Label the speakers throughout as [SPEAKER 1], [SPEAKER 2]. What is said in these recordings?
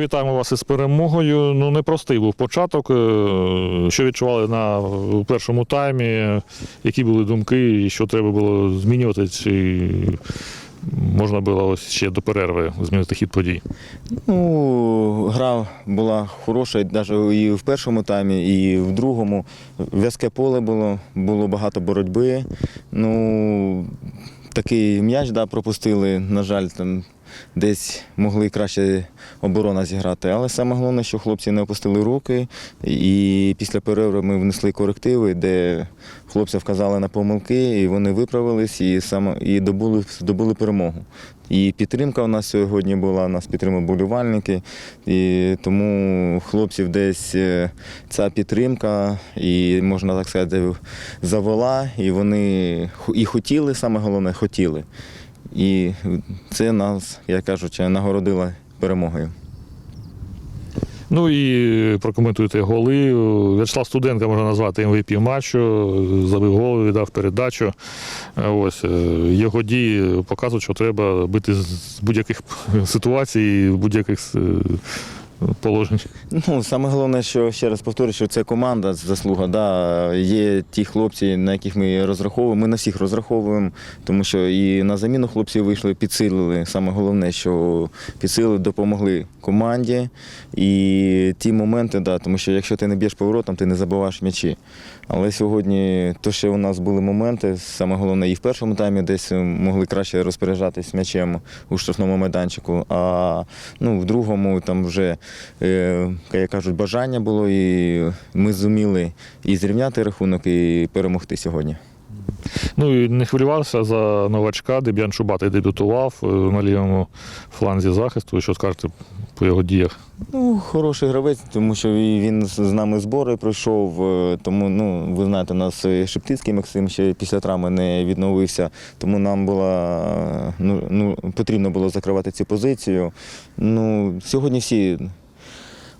[SPEAKER 1] Вітаємо вас із перемогою. Ну, непростий був початок. Е, Що відчували на у першому таймі? Які були думки, що треба було змінювати? Чи можна було ось ще до перерви змінити хід подій?
[SPEAKER 2] Ну, гра була хороша, навіть і в першому таймі, і в другому. В'язке поле було, було багато боротьби. Ну, такий м'яч да, пропустили, на жаль, там десь могли краще оборона зіграти. Але саме головне, що хлопці не опустили руки. І після перерви ми внесли корективи, де хлопці вказали на помилки, і вони виправились і саме і добули, здобули перемогу. І підтримка у нас сьогодні була, нас підтримали болівальники. І тому хлопців десь е, ця підтримка, і можна так сказати, завела, і вони і хотіли, саме головне, хотіли. І це нас, як кажучи, нагородило перемогою.
[SPEAKER 1] Ну і прокоментуйте голи. В'ячеслав Студенка можна назвати МВП матчу, Забив гол, віддав передачу. Ось е, його дії показують, що треба бити з будь-яких ситуацій, будь-яких е, положень.
[SPEAKER 2] Ну, саме головне, що ще раз повторюю, що це команда заслуга. Да. Є ті хлопці, на яких ми розраховуємо. Ми на всіх розраховуємо, тому що і на заміну хлопці вийшли, підсилили. Саме головне, що підсилили, допомогли команді. І ті моменти, да, тому що якщо ти не б'єш поворотом, ти не забиваєш м'ячі. Але сьогодні то ще у нас були моменти, саме головне, і в першому таймі десь могли краще розпоряджатись м'ячем у штрафному майданчику. А ну, в другому там вже, як кажуть, бажання було, і ми зуміли і зрівняти рахунок, і перемогти сьогодні.
[SPEAKER 1] Ну і не хвилювався за новачка. Деб'ян Чубатий дебютував е, на лівому фланзі захисту. Що скажете по його діях?
[SPEAKER 2] Ну, хороший гравець, тому що він з нами збори пройшов. е, Тому, ну, ви знаєте, у нас Шептицький Максим ще після травми не відновився. Тому нам було, ну, ну, потрібно було закривати цю позицію. Ну, сьогодні всі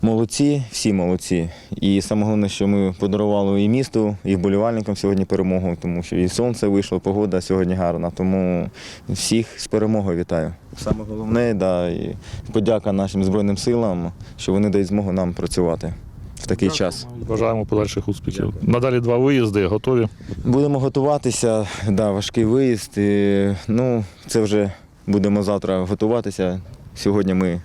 [SPEAKER 2] молодці, всі молодці. І саме головне, що ми подарували і місту, і вболівальникам сьогодні перемогу, тому що і сонце вийшло, погода сьогодні гарна. Тому всіх з перемогою вітаю. Саме головне, да, і подяка нашим Збройним силам, що вони дають змогу нам працювати в такий час.
[SPEAKER 1] Бажаємо подальших успіхів. Надалі два виїзди, готові.
[SPEAKER 2] Будемо готуватися, да, важкий виїзд. І, ну, це вже будемо завтра готуватися. Сьогодні ми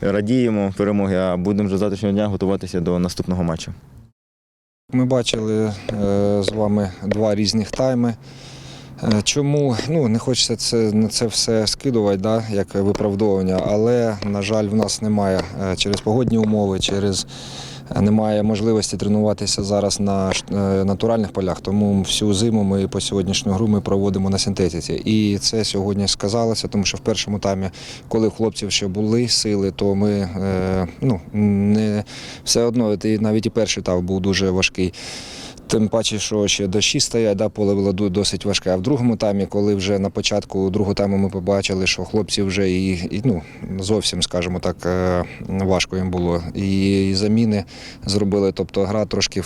[SPEAKER 2] радіємо перемоги, а будемо вже завтрашнього дня готуватися до наступного матчу.
[SPEAKER 3] Ми бачили е, з вами два різних тайми. Е, Чому ну не хочеться це на це все скидувати, да, як виправдовування, але на жаль, в нас немає е, через погодні умови, через немає можливості тренуватися зараз на е, натуральних полях. Тому всю зиму ми по сьогоднішню гру ми проводимо на синтетиці. І це сьогодні сказалося, тому що в першому таймі, коли хлопців ще були сили, то ми е, ну не все одно навіть і перший тайм був дуже важкий. Тим паче, що ще дощі стоять, да, поле було досить важке. А в другому таймі, коли вже на початку другого тайму ми побачили, що хлопці вже і, і ну, зовсім, скажімо так, е, важко їм було. І, заміни зробили. Тобто гра трошки,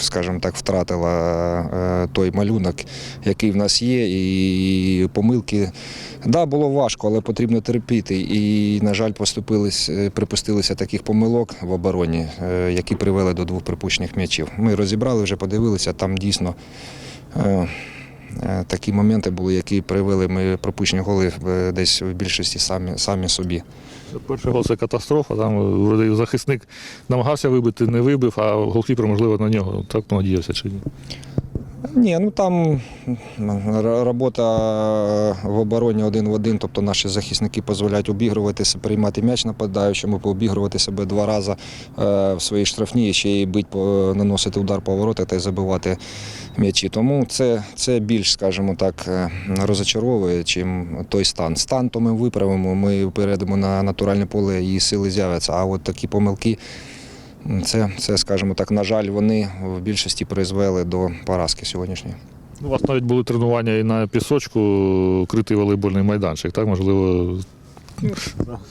[SPEAKER 3] скажімо так, втратила е, той малюнок, який в нас є, і помилки. Да, було важко, але потрібно терпіти. І, на жаль, поступились, е, припустилися таких помилок в обороні, е, які привели до двох припущених м'ячів. Ми розібрали, вже подивилися, там дійсно. е, Такі моменти були, які привели ми пропущені голи десь в більшості самі, самі собі.
[SPEAKER 1] Перший гол це катастрофа. Там захисник намагався вибити, не вибив, а голкіпер, можливо, на нього так надіявся чи ні.
[SPEAKER 3] Ні, ну там робота в обороні один в один, тобто наші захисники дозволяють обігруватися, приймати м'яч нападаючому, пообігрувати себе два рази е, в своїй штрафній, ще й бить, наносити удар по та й забивати м'ячі. Тому це, це більш, скажімо так, е, розочаровує, чим той стан. Стан то ми виправимо, ми перейдемо на натуральне поле і сили з'являться. А от такі помилки. Це, це, скажімо так, на жаль, вони в більшості призвели до поразки сьогоднішньої.
[SPEAKER 1] У вас навіть були тренування і на пісочку, критий волейбольний майданчик, так? Можливо,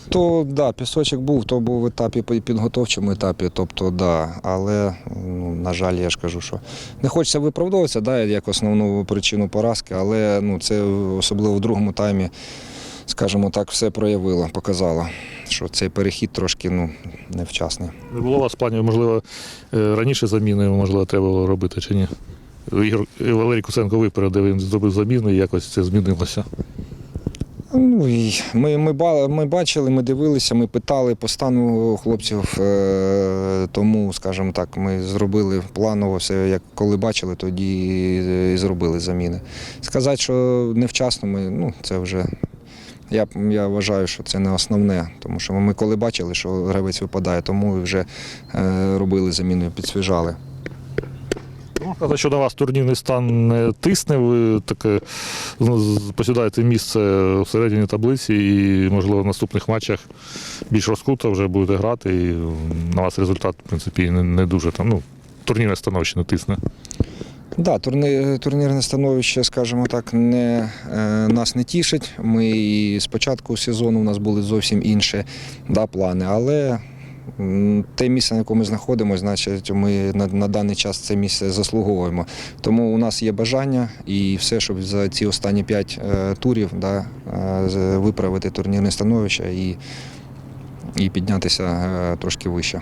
[SPEAKER 3] То да, пісочок був, то був в етапі підготовчому етапі, тобто да. Але ну, на жаль, я ж кажу, що не хочеться виправдовуватися, да, як основну причину поразки, але ну це особливо в другому таймі. Скажімо так, все проявило, показало, що цей перехід трошки ну, невчасний.
[SPEAKER 1] Не було у вас планів, можливо, е, раніше заміни, можливо, треба було робити чи ні? Ігор Валерій Куценко випередив, він зробив заміну і якось це змінилося.
[SPEAKER 3] Ну, і ми, ми, ми бачили, ми дивилися, ми питали по стану хлопців, е, тому, скажімо так, ми зробили планово все, як коли бачили, тоді і зробили заміни. Сказати, що невчасно, ми, ну, це вже. Я, я вважаю, що це не основне, тому що ми коли бачили, що гравець випадає, тому і вже е, робили заміну, підсвіжали.
[SPEAKER 1] Сказати, що на вас турнірний стан не тисне, ви таке ну, посідаєте місце в середині таблиці і, можливо, в наступних матчах більш розкуто вже будете грати, і на вас результат, в принципі, не, не дуже там. Ну, турнірне становище не тисне.
[SPEAKER 3] Да, турнірне становище, скажімо так, не, е, нас не тішить. Ми і з початку сезону у нас були зовсім інші да, плани, але те місце, на якому ми знаходимося, значить, ми на, на даний час це місце заслуговуємо. Тому у нас є бажання і все, щоб за ці останні п'ять е, турів да, е, виправити турнірне становище і, і піднятися е, трошки вище.